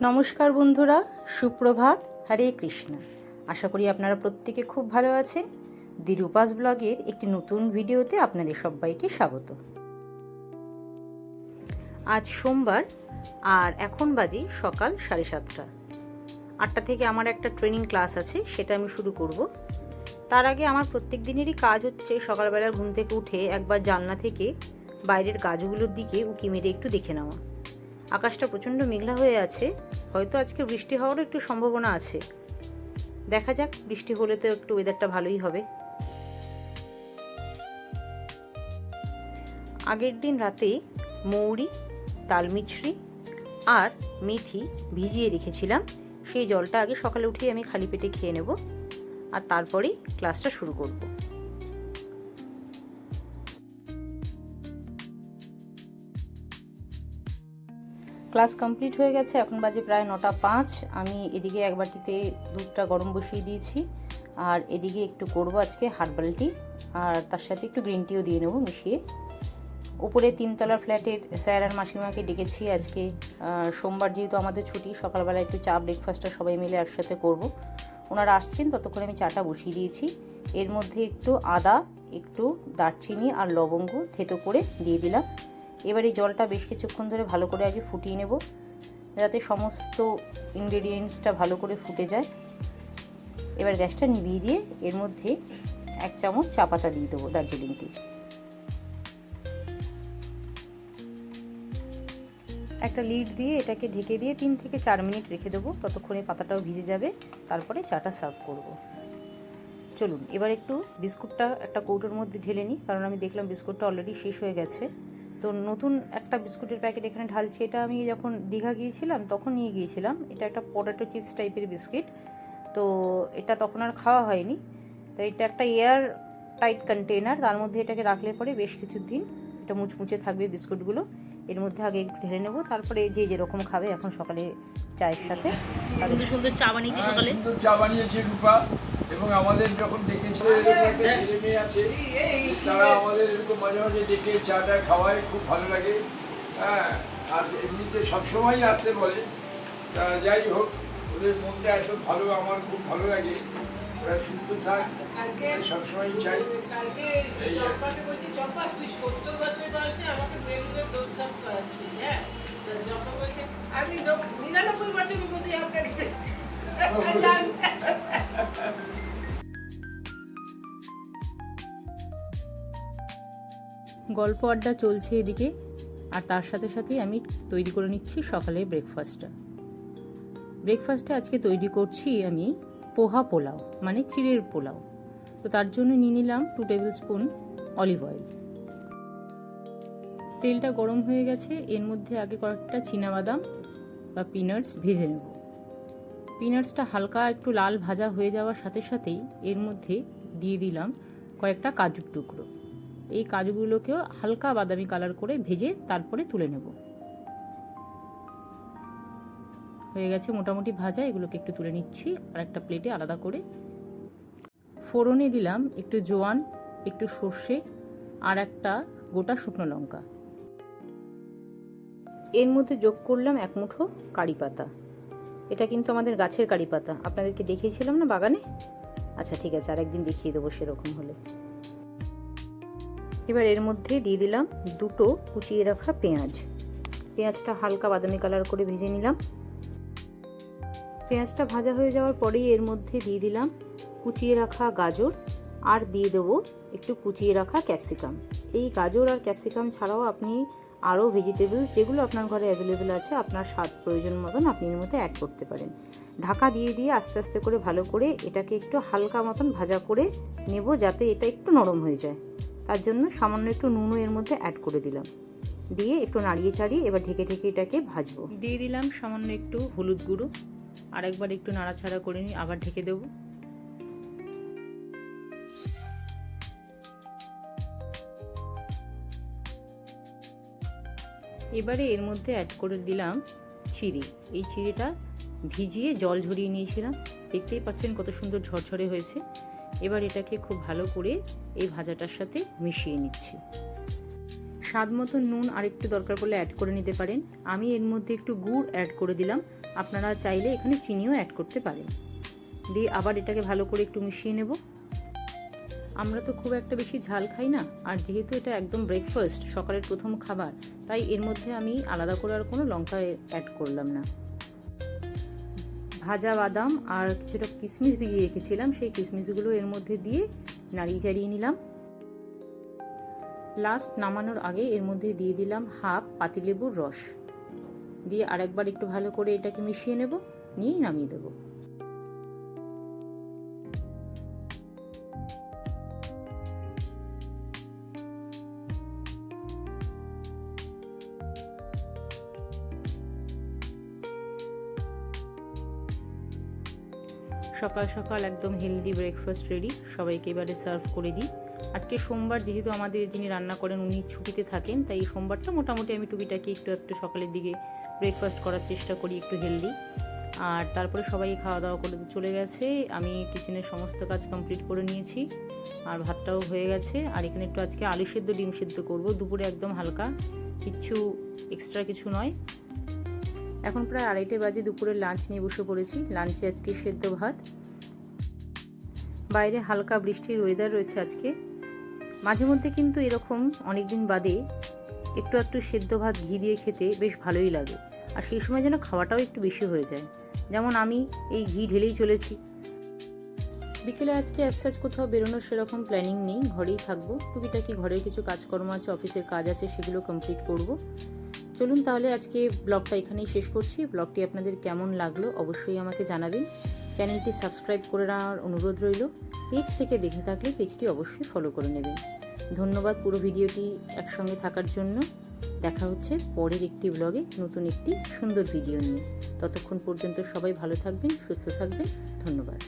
নমস্কার বন্ধুরা, সুপ্রভাত, হরে কৃষ্ণ। আশা করি আপনারা প্রত্যেকে খুব ভালো আছেন। দিরুপাস ব্লগের একটি নতুন ভিডিওতে আপনাদের সবাইকে স্বাগত। আজ সোমবার আর এখন বাজে সকাল সাড়ে সাতটা। আটটা থেকে আমার একটা ট্রেনিং ক্লাস আছে, সেটা আমি শুরু করব। তার আগে আমার প্রত্যেক দিনেরই কাজ হচ্ছে সকালবেলা ঘুম থেকে উঠে একবার জানলা থেকে বাইরের গাছগুলোর দিকে উকি মেরে একটু দেখে নেওয়া। আকাশটা প্রচণ্ড মেঘলা হয়ে আছে। হয়তো আজকে বৃষ্টি হওয়ারও একটু সম্ভাবনা আছে। দেখা যাক, বৃষ্টি হলে তো একটু ওয়েদারটা ভালোই হবে। আগের দিন রাতে মৌরি, তালমিছরি আর মেথি ভিজিয়ে রেখেছিলাম। সেই জলটা আগে সকালে উঠেই আমি খালি পেটে খেয়ে নেব। আর তারপরেই ক্লাসটা শুরু করব। ক্লাস কমপ্লিট হয়ে গেছে, এখন বাজে প্রায় নটা পাঁচ। আমি এদিকে এক বাটিতে দুধটা গরম বসিয়ে দিয়েছি, আর এদিকে একটু করব আজকে হার্বাল টি আর তার সাথে একটু গ্রিন টিও দিয়ে নেব মিশিয়ে। উপরে তিনতলার ফ্ল্যাটের স্যার আর মাসিমাকে ডেকেছি আজকে সোমবার যেহেতু আমাদের ছুটি, সকালবেলা একটু চা ব্রেকফাস্টটা সবাই মিলে একসাথে করব। ওনারা আসছেন, ততক্ষণ আমি চাটা বসিয়ে দিয়েছি। এর মধ্যে একটু আদা, একটু দারচিনি আর লবঙ্গ থেতো করে দিয়ে দিলাম। এবার এই জলটা বেশ কিছুক্ষণ ধরে ভালো করে আগে ফুটিয়ে নেব, যাতে সমস্ত ইনগ্রেডিয়েন্টসটা ভালো করে ফুটে যায়। এবার গ্যাসটা নিভিয়ে দিয়ে এর মধ্যে এক চামচ চা পাতা দিয়ে দেবো দার্জিলিং টি একটা লিড দিয়ে এটাকে ঢেকে দিয়ে তিন থেকে চার মিনিট রেখে দেবো, ততক্ষণে পাতাটাও ভিজে যাবে, তারপরে চাটা সার্ভ করব। চলুন, এবার একটু বিস্কুটটা একটা কৌটোর মধ্যে ঢেলে নিই, কারণ আমি দেখলাম বিস্কুটটা অলরেডি শেষ হয়ে গেছে। তো নতুন একটা বিস্কুটের প্যাকেট এখানে ঢালছি। এটা আমি যখন দীঘা গিয়েছিলাম তখন নিয়ে গিয়েছিলাম। এটা একটা পটেটো চিপস টাইপের বিস্কিট। তো এটা তখন আর খাওয়া হয়নি। তো এটা একটা এয়ার টাইট কন্টেনার তার মধ্যে এটাকে রাখলে পরে বেশ কিছু কিছুদিন এটা মুচমুচে থাকবে বিস্কুটগুলো। এর মধ্যে আগে একটু ঢেলে নেব তারপরে যে যেরকম খাবে এখন সকালে চায়ের সাথে। সুন্দর সুন্দর চা বানিয়েছে হ্যাঁ, সকালে। চা বানিয়েছে রূপা। এবং আমাদের যখন ডেকেছিল একটা ছেলে মেয়ে আছে তারা আমাদের এরকম মাঝে মাঝে ডেকে চাটা খাওয়ায় খুব ভালো লাগে। হ্যাঁ আর এমনিতে সবসময়ই আসতে বলে। যাই হোক ওদের মনটা এত ভালো আমার খুব ভালো লাগে। ওরা সুস্থ থাক আমি সবসময় চাই। কালকে এই আর- চম্পাকে বলছি, গল্প আড্ডা চলছে এদিকে, আর তার সাথে সাথেই আমি তৈরি করে নিচ্ছি সকালের ব্রেকফাস্টটা ব্রেকফাস্টে আজকে তৈরি করছি আমি পোহা পোলাও মানে চিড়ের পোলাও। তো তার জন্য নিয়ে নিলাম two table spoon olive oil তেলটা গরম হয়ে গেছে, এর মধ্যে আগে কয়েকটা বাদাম বা পিনাটস ভেজে নেব। পিনাটসটা হালকা একটু লাল ভাজা হয়ে যাওয়ার সাথে সাথেই এর মধ্যে দিয়ে দিলাম কয়েকটা কাজুর টুকরো। এই কাজুগুলোকেও হালকা বাদামি কালার করে ভেজে তারপরে তুলে নেব। হয়ে গেছে মোটামুটি ভাজা, এগুলোকে একটু তুলে নিচ্ছি আর একটা প্লেটে আলাদা করে। ফোড়নে দিলাম একটু জোয়ান, একটু সর্ষে আর একটা গোটা শুকনো লঙ্কা। এর মধ্যে যোগ করলাম এক মুঠো কারি পাতা। এটা কিন্তু আমাদের গাছের কারি পাতা। আপনাদেরকে দেখিয়েছিলাম না বাগানে? আচ্ছা ঠিক আছে, আরেকদিন দেখিয়ে দেবো সেরকম হলে। এবার এর মধ্যে দিয়ে দিলাম দুটো কুচিয়ে রাখা পেঁয়াজ। পেঁয়াজটা হালকা বাদামি কালার করে ভেজে নিলাম। পেঁয়াজটা ভাজা হয়ে যাওয়ার পরেই এর মধ্যে দিয়ে দিলাম কুচিয়ে রাখা গাজর আর দিয়ে দেবো একটু কুচিয়ে রাখা ক্যাপসিকাম এই গাজর আর ক্যাপসিকাম ছাড়াও আপনি আরও ভেজিটেবলস যেগুলো আপনার ঘরে অ্যাভেলেবেল আছে, আপনার স্বাদ প্রয়োজন মতন আপনি এর মধ্যে অ্যাড করতে পারেন। ঢাকা দিয়ে দিয়ে আস্তে আস্তে করে ভালো করে এটাকে একটু হালকা মতন ভাজা করে নেব যাতে এটা একটু নরম হয়ে যায়। তার জন্য সামান্য একটু নুনও এর মধ্যে অ্যাড করে দিলাম। দিয়ে একটু নাড়িয়ে চাড়িয়ে এবার ঢেকে ঢেকে এটাকে ভাজবো। দিয়ে দিলাম সামান্য একটু হলুদ গুঁড়ো। আরেকবার একটু নাড়াচাড়া করে নিই আবার ঢেকে দেব। এবারে এর মধ্যে অ্যাড করে দিলাম চিড়ে। এই চিড়েটা ভিজিয়ে জল ঝরিয়ে নিয়েছিলাম। দেখতেই পাচ্ছেন কত সুন্দর ঝরঝরে হয়েছে। এবার এটাকে খুব ভালো করে এই ভাজাটার সাথে মিশিয়ে নিচ্ছি। স্বাদ মতো নুন আর একটু দরকার পড়লে অ্যাড করে নিতে পারেন। আমি এর মধ্যে একটু গুড় অ্যাড করে দিলাম। আপনারা চাইলে এখানে চিনিও অ্যাড করতে পারেন। দিয়ে আবার এটাকে ভালো করে একটু মিশিয়ে নেব। আমরা তো খুব একটা বেশি ঝাল খাই না, আর যেহেতু এটা একদম ব্রেকফাস্ট সকালের প্রথম খাবার, তাই এর মধ্যে আমি আলাদা করে আর কোনো লঙ্কা অ্যাড করলাম না। ভাজা বাদাম আর কিছুটা কিশমিশ ভিজিয়ে রেখেছিলাম। সেই কিশমিশগুলো এর মধ্যে দিয়ে নাড়িয়ে চাড়িয়ে নিলাম। লাস্ট নামানোর আগে এর মধ্যে দিয়ে দিলাম হাফ পাতিলেবুর রস। দিয়ে আরেকবার একটু ভালো করে এটাকে মিশিয়ে নেব নিয়েই নামিয়ে দেবো। সকাল সকাল একদম হেলদি ব্রেকফাস্ট রেডি সবাইকে এবারে সার্ভ করে দিই। আজকে সোমবার, যেহেতু আমাদের যিনি রান্না করেন উনি ছুটিতে থাকেন, তাই এই সোমবারটা মোটামুটি আমি টুকিটাকি একটু একটু সকালের দিকে ব্রেকফাস্ট করার চেষ্টা করি একটু হেলদি আর তারপরে সবাই খাওয়া দাওয়া করে চলে গেছে, আমি কিচেনের সমস্ত কাজ কমপ্লিট করে নিয়েছি, আর ভাতটাও হয়ে গেছে। আর এখানে একটু আজকে আলু সেদ্ধ, ডিম সেদ্ধ করব, দুপুরে একদম হালকা, কিচ্ছু এক্সট্রা কিছু নয়। এখন প্রায় আড়াইটে বাজে দুপুরে লাঞ্চ নিয়ে বসে পড়েছি। লাঞ্চে আজকে সেদ্ধ ভাত। বাইরে হালকা বৃষ্টির ওয়েদার রয়েছে আজকে। মাঝে মধ্যে কিন্তু এরকম অনেক দিন বাদে একটু একটু সেদ্ধ ভাত ঘি দিয়ে খেতে বেশ ভালোই লাগে। আর সেই সময় যেন খাওয়াটাও একটু বেশি হয়ে যায়। যেমন আমি এই ঘি ঢেলেই চলেছি। বিকেলে আজকে অ্যাসাজ কোথাও বেরোনোর সেরকম প্ল্যানিং নেই, ঘরেই থাকব। টুকিটাকি ঘরের কিছু কাজকর্ম আছে, অফিসের কাজ আছে, সেগুলো কমপ্লিট করব। চলুন তাহলে আজকে ব্লগটা এখানেই শেষ করছি। ব্লগটি আপনাদের কেমন লাগল অবশ্যই আমাকে জানাবেন। চ্যানেলটি সাবস্ক্রাইব করে নেওয়ার অনুরোধ রইল। পেজ থেকে দেখে থাকলে পেজটি অবশ্যই ফলো করে নেবেন। ধন্যবাদ পুরো ভিডিওটি একসঙ্গে থাকার জন্য। দেখা হচ্ছে পরের একটি ব্লগে নতুন একটি সুন্দর ভিডিও নিয়ে। ততক্ষণ পর্যন্ত সবাই ভালো থাকবেন, সুস্থ থাকবেন। ধন্যবাদ।